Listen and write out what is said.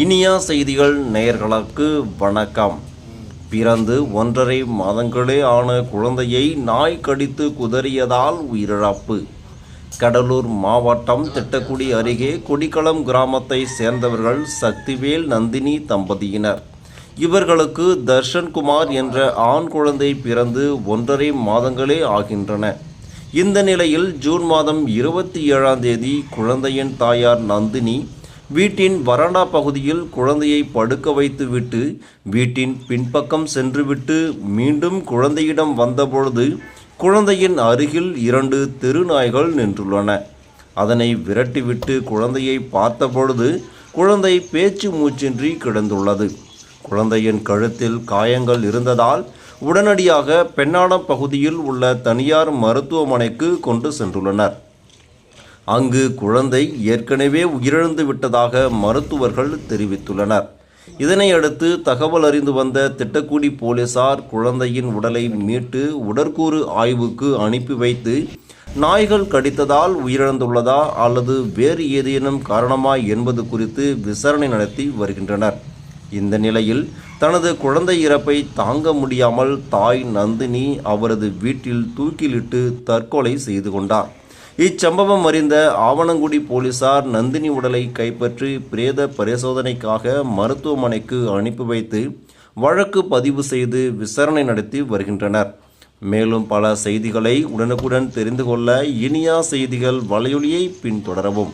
இனியா செய்திகள் நேயர்களுக்கு வணக்கம். பிறந்து ஒன்றரை மாதங்களே ஆன குழந்தையை நாய் கடித்து குதறியதால் உயிரிழப்பு. கடலூர் மாவட்டம் திட்டக்குடி அருகே கொடிக்களம் கிராமத்தை சேர்ந்தவர்கள் சக்திவேல் நந்தினி தம்பதியினர். இவர்களுக்கு தர்ஷன்குமார் என்ற ஆண் குழந்தை பிறந்து ஒன்றரை மாதங்களே ஆகின்றன. இந்த நிலையில் ஜூன் மாதம் இருபத்தி ஏழாம் தேதி குழந்தையின் தாயார் நந்தினி வீட்டின் வராண்டா பகுதியில் குழந்தையை படுக்க வைத்துவிட்டு வீட்டின் பின்பக்கம் சென்றுவிட்டு மீண்டும் குழந்தையிடம் வந்தபொழுது குழந்தையின் அருகில் இரண்டு தெருநாய்கள் நின்றுள்ளன. அதனை விரட்டிவிட்டு குழந்தையை பார்த்தபொழுது குழந்தை பேச்சு மூச்சின்றி கிடந்துள்ளது. குழந்தையின் கழுத்தில் காயங்கள் இருந்ததால் உடனடியாக பெண்ணாடம் பகுதியில் உள்ள தனியார் மருத்துவமனைக்கு கொண்டு சென்றுள்ளனர். அங்கு குழந்தை ஏற்கனவே உயிரிழந்து விட்டதாக மருத்துவர்கள் தெரிவித்துள்ளனர். இதனையடுத்து தகவல் அறிந்து வந்த திட்டக்குடி போலீசார் குழந்தையின் உடலை மீட்டு உடற்கூறு ஆய்வுக்கு அனுப்பி வைத்து நாய்கள் கடித்ததால் உயிரிழந்துள்ளதா அல்லது வேறு ஏதேனும் காரணமா என்பது குறித்து விசாரணை நடத்தி வருகின்றனர். இந்த நிலையில் தனது குழந்தை இறப்பை தாங்க முடியாமல் தாய் நந்தினி அவரது வீட்டில் தூக்கிலிட்டு தற்கொலை செய்து கொண்டார். இச்சம்பவம் அறிந்த ஆவணங்குடி போலீசார் நந்தினி உடலை கைப்பற்றி பிரேத பரிசோதனைக்காக மருத்துவமனைக்கு அனுப்பி வைத்து வழக்கு பதிவு செய்து விசாரணை நடத்தி வருகின்றனர். மேலும் பல செய்திகளை உடனுக்குடன் தெரிந்து கொள்ள இனியா செய்திகள் வலையொலியை பின்தொடரவும்.